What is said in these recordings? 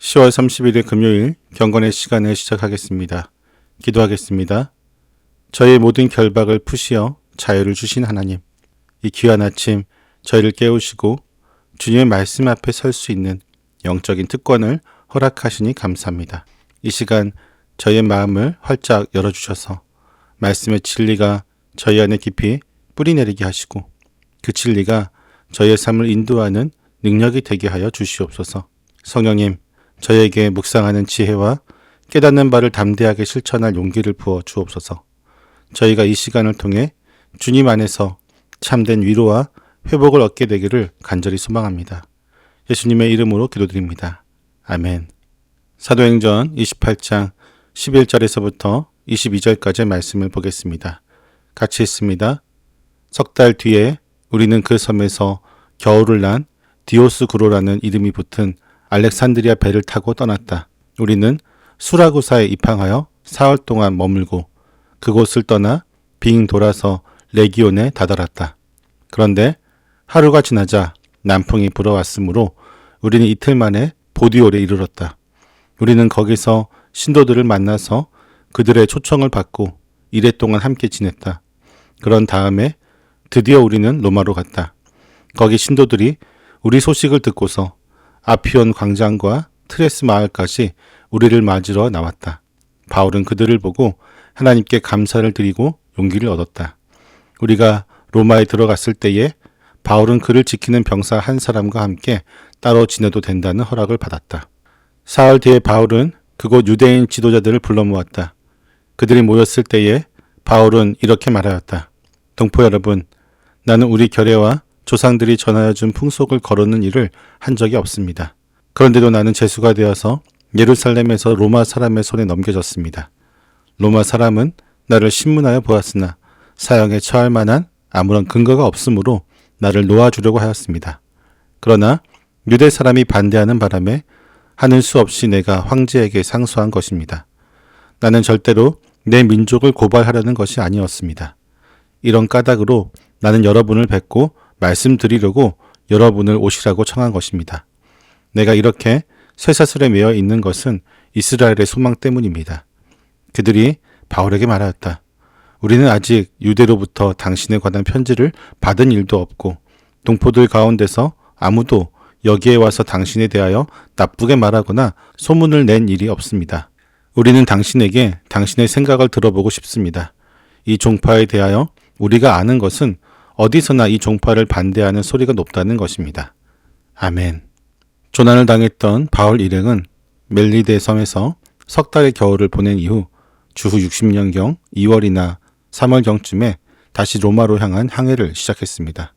10월 31일 금요일 경건의 시간을 시작하겠습니다. 기도하겠습니다. 저의 모든 결박을 푸시어 자유를 주신 하나님, 이 귀한 아침 저희를 깨우시고 주님의 말씀 앞에 설 수 있는 영적인 특권을 허락하시니 감사합니다. 이 시간 저희의 마음을 활짝 열어주셔서 말씀의 진리가 저희 안에 깊이 뿌리 내리게 하시고 그 진리가 저희의 삶을 인도하는 능력이 되게 하여 주시옵소서. 성령님, 저에게 묵상하는 지혜와 깨닫는 바를 담대하게 실천할 용기를 부어 주옵소서. 저희가 이 시간을 통해 주님 안에서 참된 위로와 회복을 얻게 되기를 간절히 소망합니다. 예수님의 이름으로 기도드립니다. 아멘. 사도행전 28장 11절에서부터 22절까지의 말씀을 보겠습니다. 같이 있습니다. 석 달 뒤에 우리는 그 섬에서 겨울을 난 디오스 구로라는 이름이 붙은 알렉산드리아 배를 타고 떠났다. 우리는 수라구사에 입항하여 사흘 동안 머물고 그곳을 떠나 빙 돌아서 레기온에 다다랐다. 그런데 하루가 지나자 남풍이 불어왔으므로 우리는 이틀 만에 보디올에 이르렀다. 우리는 거기서 신도들을 만나서 그들의 초청을 받고 이래 동안 함께 지냈다. 그런 다음에 드디어 우리는 로마로 갔다. 거기 신도들이 우리 소식을 듣고서 아피온 광장과 트레스 마을까지 우리를 맞으러 나왔다. 바울은 그들을 보고 하나님께 감사를 드리고 용기를 얻었다. 우리가 로마에 들어갔을 때에 바울은 그를 지키는 병사 한 사람과 함께 따로 지내도 된다는 허락을 받았다. 사흘 뒤에 바울은 그곳 유대인 지도자들을 불러 모았다. 그들이 모였을 때에 바울은 이렇게 말하였다. 동포 여러분, 나는 우리 결례와 조상들이 전하여 준 풍속을 거르는 일을 한 적이 없습니다. 그런데도 나는 재수가 되어서 예루살렘에서 로마 사람의 손에 넘겨졌습니다. 로마 사람은 나를 신문하여 보았으나 사형에 처할 만한 아무런 근거가 없으므로 나를 놓아주려고 하였습니다. 그러나 유대 사람이 반대하는 바람에 하는 수 없이 내가 황제에게 상소한 것입니다. 나는 절대로 내 민족을 고발하려는 것이 아니었습니다. 이런 까닭으로 나는 여러분을 뵙고 말씀드리려고 여러분을 오시라고 청한 것입니다. 내가 이렇게 쇠사슬에 매여 있는 것은 이스라엘의 소망 때문입니다. 그들이 바울에게 말하였다. 우리는 아직 유대로부터 당신에 관한 편지를 받은 일도 없고 동포들 가운데서 아무도 여기에 와서 당신에 대하여 나쁘게 말하거나 소문을 낸 일이 없습니다. 우리는 당신에게 당신의 생각을 들어보고 싶습니다. 이 종파에 대하여 우리가 아는 것은 어디서나 이 종파를 반대하는 소리가 높다는 것입니다. 아멘. 조난을 당했던 바울 일행은 멜리데 섬에서 석 달의 겨울을 보낸 이후 주후 60년경 2월이나 3월경쯤에 다시 로마로 향한 항해를 시작했습니다.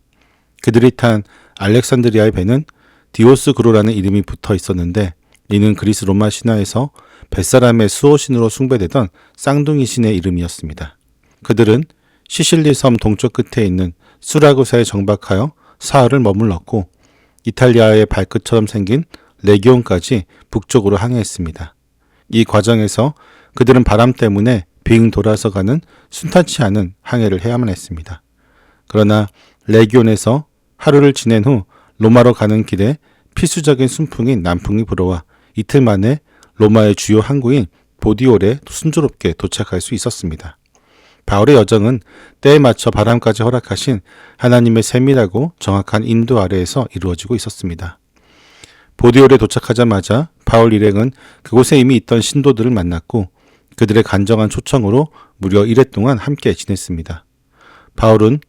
그들이 탄 알렉산드리아의 배는 디오스 그로라는 이름이 붙어 있었는데 이는 그리스 로마 신화에서 뱃사람의 수호신으로 숭배되던 쌍둥이 신의 이름이었습니다. 그들은 시실리 섬 동쪽 끝에 있는 수라구사에 정박하여 사흘을 머물렀고 이탈리아의 발끝처럼 생긴 레기온까지 북쪽으로 항해했습니다. 이 과정에서 그들은 바람 때문에 빙 돌아서 가는 순탄치 않은 항해를 해야만 했습니다. 그러나 레기온에서 하루를 지낸 후 로마로 가는 길에 필수적인 순풍인 남풍이 불어와 이틀 만에 로마의 주요 항구인 보디올에 순조롭게 도착할 수 있었습니다. 바울의 여정은 때에 맞춰 바람까지 허락하신 하나님의 세밀하고 정확한 인도 아래에서 이루어지고 있었습니다. 보디올에 도착하자마자 바울 일행은 그곳에 이미 있던 신도들을 만났고 그들의 간정한 초청으로 무려 1회 동안 함께 지냈습니다. 바울은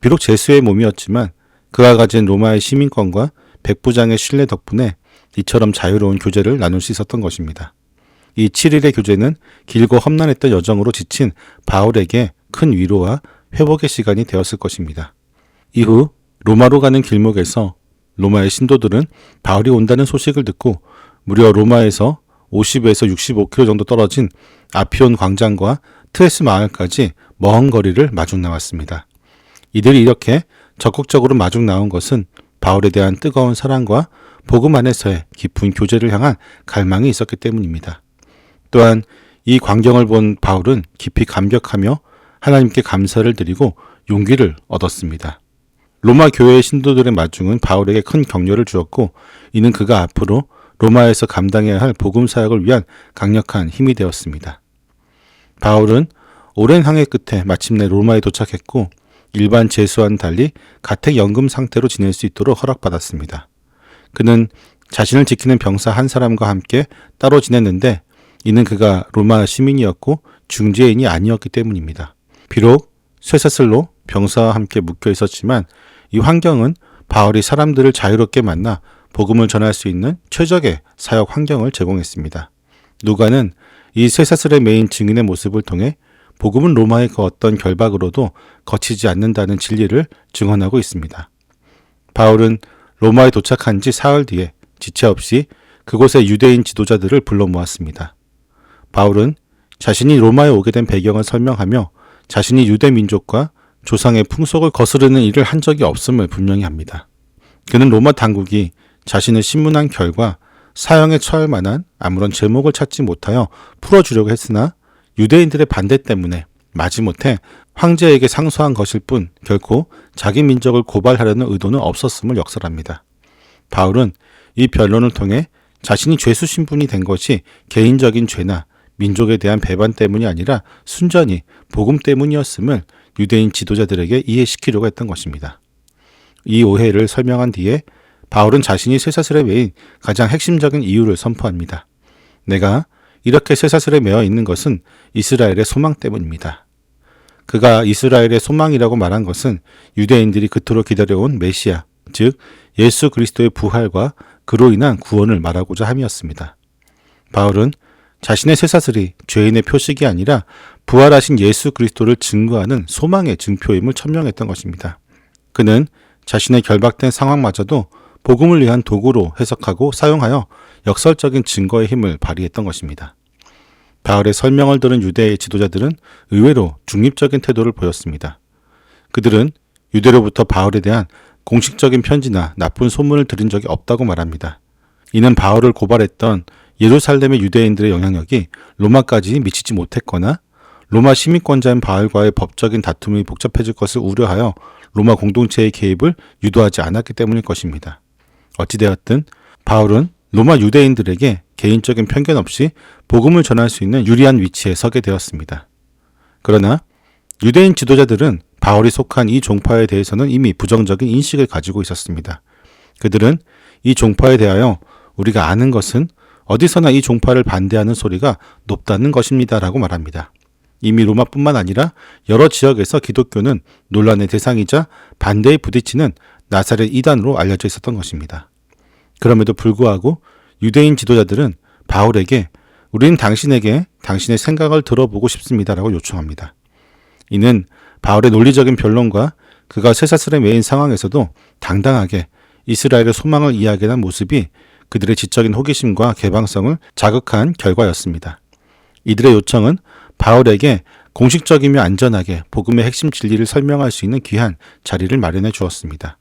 비록 제수의 몸이었지만 그가 가진 로마의 시민권과 백부장의 신뢰 덕분에 이처럼 자유로운 교제를 나눌 수 있었던 것입니다. 이 7일의 교제는 길고 험난했던 여정으로 지친 바울에게 큰 위로와 회복의 시간이 되었을 것입니다. 이후 로마로 가는 길목에서 로마의 신도들은 바울이 온다는 소식을 듣고 무려 로마에서 50에서 65km 정도 떨어진 아피온 광장과 트레스 마을까지 먼 거리를 마중 나왔습니다. 이들이 이렇게 적극적으로 마중 나온 것은 바울에 대한 뜨거운 사랑과 복음 안에서의 깊은 교제를 향한 갈망이 있었기 때문입니다. 또한 이 광경을 본 바울은 깊이 감격하며 하나님께 감사를 드리고 용기를 얻었습니다. 로마 교회의 신도들의 마중은 바울에게 큰 격려를 주었고 이는 그가 앞으로 로마에서 감당해야 할 복음 사역을 위한 강력한 힘이 되었습니다. 바울은 오랜 항해 끝에 마침내 로마에 도착했고 일반 죄수와는 달리 가택 연금 상태로 지낼 수 있도록 허락받았습니다. 그는 자신을 지키는 병사 한 사람과 함께 따로 지냈는데 이는 그가 로마 시민이었고 중재인이 아니었기 때문입니다. 비록 쇠사슬로 병사와 함께 묶여 있었지만 이 환경은 바울이 사람들을 자유롭게 만나 복음을 전할 수 있는 최적의 사역 환경을 제공했습니다. 누가는 이 쇠사슬의 메인 증인의 모습을 통해 복음은 로마의 그 어떤 결박으로도 거치지 않는다는 진리를 증언하고 있습니다. 바울은 로마에 도착한 지 사흘 뒤에 지체 없이 그곳의 유대인 지도자들을 불러 모았습니다. 바울은 자신이 로마에 오게 된 배경을 설명하며 자신이 유대 민족과 조상의 풍속을 거스르는 일을 한 적이 없음을 분명히 합니다. 그는 로마 당국이 자신을 신문한 결과 사형에 처할 만한 아무런 제목을 찾지 못하여 풀어주려고 했으나 유대인들의 반대 때문에 마지못해 황제에게 상소한 것일 뿐 결코 자기 민족을 고발하려는 의도는 없었음을 역설합니다. 바울은 이 변론을 통해 자신이 죄수 신분이 된 것이 개인적인 죄나 민족에 대한 배반 때문이 아니라 순전히 복음 때문이었음을 유대인 지도자들에게 이해시키려고 했던 것입니다. 이 오해를 설명한 뒤에 바울은 자신이 쇠사슬에 매인 가장 핵심적인 이유를 선포합니다. 내가 이렇게 쇠사슬에 매어 있는 것은 이스라엘의 소망 때문입니다. 그가 이스라엘의 소망이라고 말한 것은 유대인들이 그토록 기다려온 메시아, 즉 예수 그리스도의 부활과 그로 인한 구원을 말하고자 함이었습니다. 바울은 자신의 쇠사슬이 죄인의 표식이 아니라 부활하신 예수 그리스도를 증거하는 소망의 증표임을 천명했던 것입니다. 그는 자신의 결박된 상황마저도 복음을 위한 도구로 해석하고 사용하여 역설적인 증거의 힘을 발휘했던 것입니다. 바울의 설명을 들은 유대의 지도자들은 의외로 중립적인 태도를 보였습니다. 그들은 유대로부터 바울에 대한 공식적인 편지나 나쁜 소문을 들은 적이 없다고 말합니다. 이는 바울을 고발했던 예루살렘의 유대인들의 영향력이 로마까지 미치지 못했거나 로마 시민권자인 바울과의 법적인 다툼이 복잡해질 것을 우려하여 로마 공동체의 개입을 유도하지 않았기 때문일 것입니다. 어찌되었든 바울은 로마 유대인들에게 개인적인 편견 없이 복음을 전할 수 있는 유리한 위치에 서게 되었습니다. 그러나 유대인 지도자들은 바울이 속한 이 종파에 대해서는 이미 부정적인 인식을 가지고 있었습니다. 그들은 이 종파에 대하여 우리가 아는 것은 어디서나 이 종파를 반대하는 소리가 높다는 것입니다라고 말합니다. 이미 로마뿐만 아니라 여러 지역에서 기독교는 논란의 대상이자 반대에 부딪히는 나사렛 이단으로 알려져 있었던 것입니다. 그럼에도 불구하고 유대인 지도자들은 바울에게 우리는 당신에게 당신의 생각을 들어보고 싶습니다라고 요청합니다. 이는 바울의 논리적인 변론과 그가 쇠사슬에 매인 상황에서도 당당하게 이스라엘의 소망을 이야기한 모습이 그들의 지적인 호기심과 개방성을 자극한 결과였습니다. 이들의 요청은 바울에게 공식적이며 안전하게 복음의 핵심 진리를 설명할 수 있는 귀한 자리를 마련해 주었습니다.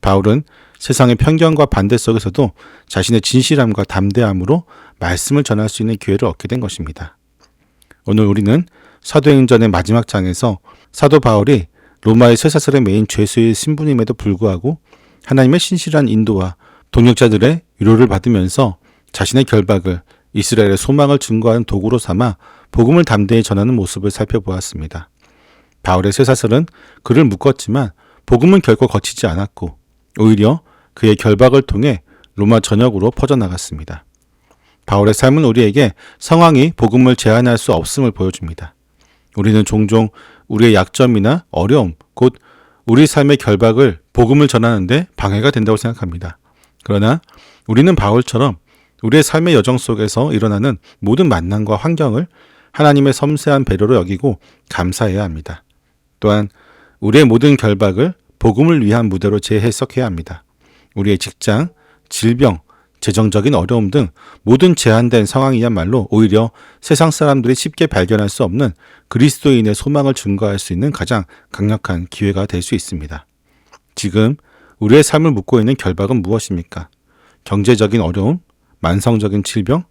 바울은 세상의 편견과 반대 속에서도 자신의 진실함과 담대함으로 말씀을 전할 수 있는 기회를 얻게 된 것입니다. 오늘 우리는 사도행전의 마지막 장에서 사도 바울이 로마의 쇠사슬의 메인 죄수의 신분임에도 불구하고 하나님의 신실한 인도와 동역자들의 위로를 받으면서 자신의 결박을 이스라엘의 소망을 증거하는 도구로 삼아 복음을 담대히 전하는 모습을 살펴보았습니다. 바울의 쇠사슬은 그를 묶었지만 복음은 결코 거치지 않았고 오히려 그의 결박을 통해 로마 전역으로 퍼져나갔습니다. 바울의 삶은 우리에게 상황이 복음을 제한할 수 없음을 보여줍니다. 우리는 종종 우리의 약점이나 어려움, 곧 우리 삶의 결박을 복음을 전하는데 방해가 된다고 생각합니다. 그러나 우리는 바울처럼 우리의 삶의 여정 속에서 일어나는 모든 만남과 환경을 하나님의 섬세한 배려로 여기고 감사해야 합니다. 또한 우리의 모든 결박을 복음을 위한 무대로 재해석해야 합니다. 우리의 직장, 질병, 재정적인 어려움 등 모든 제한된 상황이야말로 오히려 세상 사람들이 쉽게 발견할 수 없는 그리스도인의 소망을 증거할 수 있는 가장 강력한 기회가 될 수 있습니다. 지금 우리의 삶을 묻고 있는 결박은 무엇입니까? 경제적인 어려움, 만성적인 질병,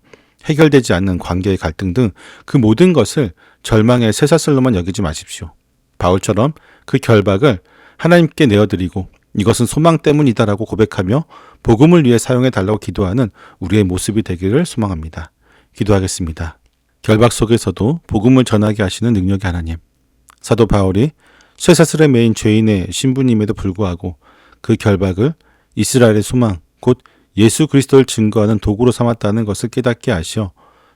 해결되지 않는 관계의 갈등 등 그 모든 것을 절망의 쇠사슬로만 여기지 마십시오. 바울처럼 그 결박을 하나님께 내어드리고 이것은 소망 때문이다라고 고백하며 복음을 위해 사용해 달라고 기도하는 우리의 모습이 되기를 소망합니다. 기도하겠습니다. 결박 속에서도 복음을 전하게 하시는 능력의 하나님. 사도 바울이 쇠사슬에 매인 죄인의 신부님에도 불구하고 그 결박을 이스라엘의 소망, 곧 예수 그리스도를 증거하는 도구로 삼았다는 것을 깨닫게 하시어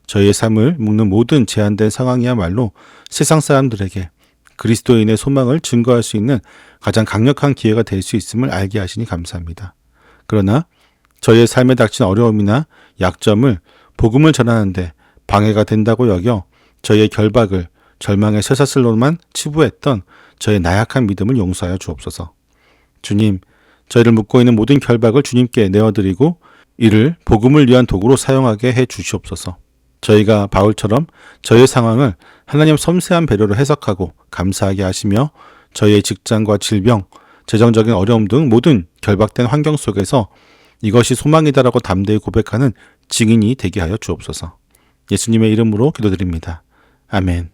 저희의 삶을 묶는 모든 제한된 상황이야말로 세상 사람들에게 그리스도인의 소망을 증거할 수 있는 가장 강력한 기회가 될 수 있음을 알게 하시니 감사합니다. 그러나 저희의 삶에 닥친 어려움이나 약점을 복음을 전하는데 방해가 된다고 여겨 저희의 결박을 절망의 쇠사슬로만 치부했던 저의 나약한 믿음을 용서하여 주옵소서. 주님, 저희를 묶고 있는 모든 결박을 주님께 내어드리고 이를 복음을 위한 도구로 사용하게 해 주시옵소서. 저희가 바울처럼 저희의 상황을 하나님 섬세한 배려로 해석하고 감사하게 하시며 저희의 직장과 질병, 재정적인 어려움 등 모든 결박된 환경 속에서 이것이 소망이다라고 담대히 고백하는 증인이 되게 하여 주옵소서. 예수님의 이름으로 기도드립니다. 아멘.